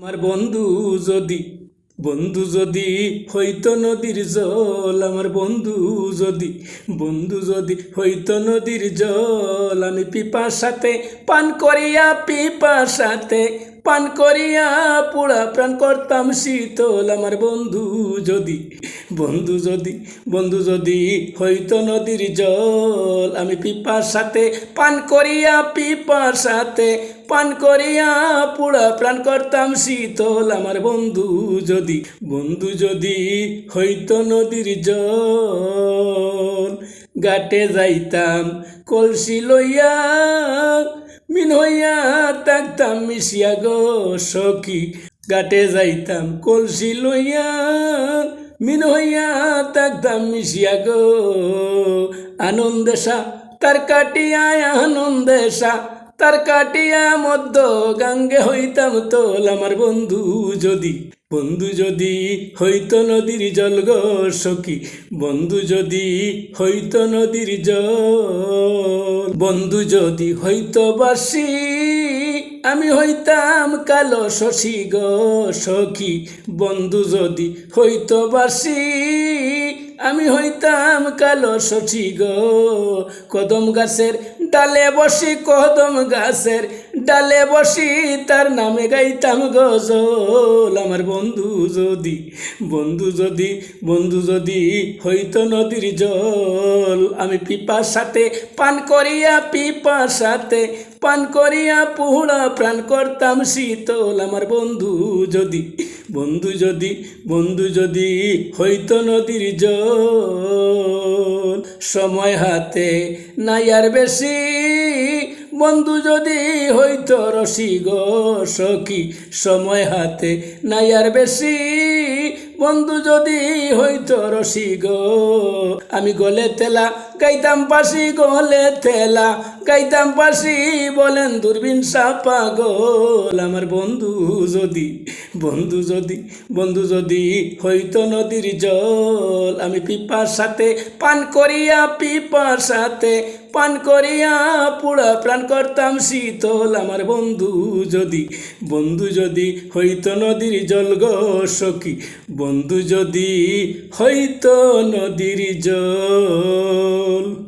আমার বন্ধু যদি বন্ধু যদি হইতো নদীর জল, আমার বন্ধু যদি বন্ধু যদি হইতো নদীর জল, আমি পিপার সাথে পান করিয়া পিপার সাথে পান করিয়া পুরা প্রাণ করতাম শীতল আমার বন্ধু যদি বন্ধু যদি বন্ধু যদি হইতো নদীর জল। আমি পিপার সাথে পান করিয়া পিপার সাথে পান করিয়া পুরা প্রাণ করতাম শীতল আমার বন্ধু যদি বন্ধু যদি হইতো নদীর জল। গাটে যাইতাম, কলসি লইয়া মিন হইয়া থাকতাম, মিশিয়া গো সখী। গাটে যাইতাম, কলসি লইয়া মিন হইয়া থাকতাম, মিশিয়া গো। আনন্দেশা তার কাটিয়ায় আনন্দেশা তার কাটিয়া মধ্য গাঙ্গে হইতাম তোল আমার বন্ধু যদি। বন্ধু যদি হইত নদীর জল গো সখী। বন্ধু যদি হইত নদীর জল। বন্ধু যদি হইত বাসি আমি হইতাম কালো শশী গো সখী। বন্ধু যদি হইত বাসি আমি হইতাম কালো শশী গো। কদম গাছের ডালে বসি, কদম গাছের ডালে বসি, তার নামে গাইতাম গজল আমার বন্ধু যদি বন্ধু যদি বন্ধু যদি হইতো নদীর জল। আমি পিপার সাথে পান করিয়া পিপার সাথে পান করিয়া পুহড়া প্রাণ করতাম শীতল। আমার বন্ধু যদি বন্ধু যদি বন্ধু যদি হইতো নদীর জল, সময় হাতে নাই আর বেশি। বন্ধু যদি হইতো রসি গো সখী, সময় হাতে নাই আর বেশি। বন্ধু যদি হইতো রসি গো, আমি গলে তেলা, গাইতাম পাশি গলে তেলা, গাইতাম পাশি বলেন দূরবীন সাপা গোল। আমার বন্ধু যদি বন্ধু যদি বন্ধু যদি হইতো নদীর জল, আমি পিপার সাথে পান করিয়া, পিপার সাথে পান করিয়া পুরা প্রাণ করতাম শীতল। আমার বন্ধু যদি বন্ধু যদি হইতো নদীর জল গো সখী, বন্ধু যদি হইতো নদীর জল।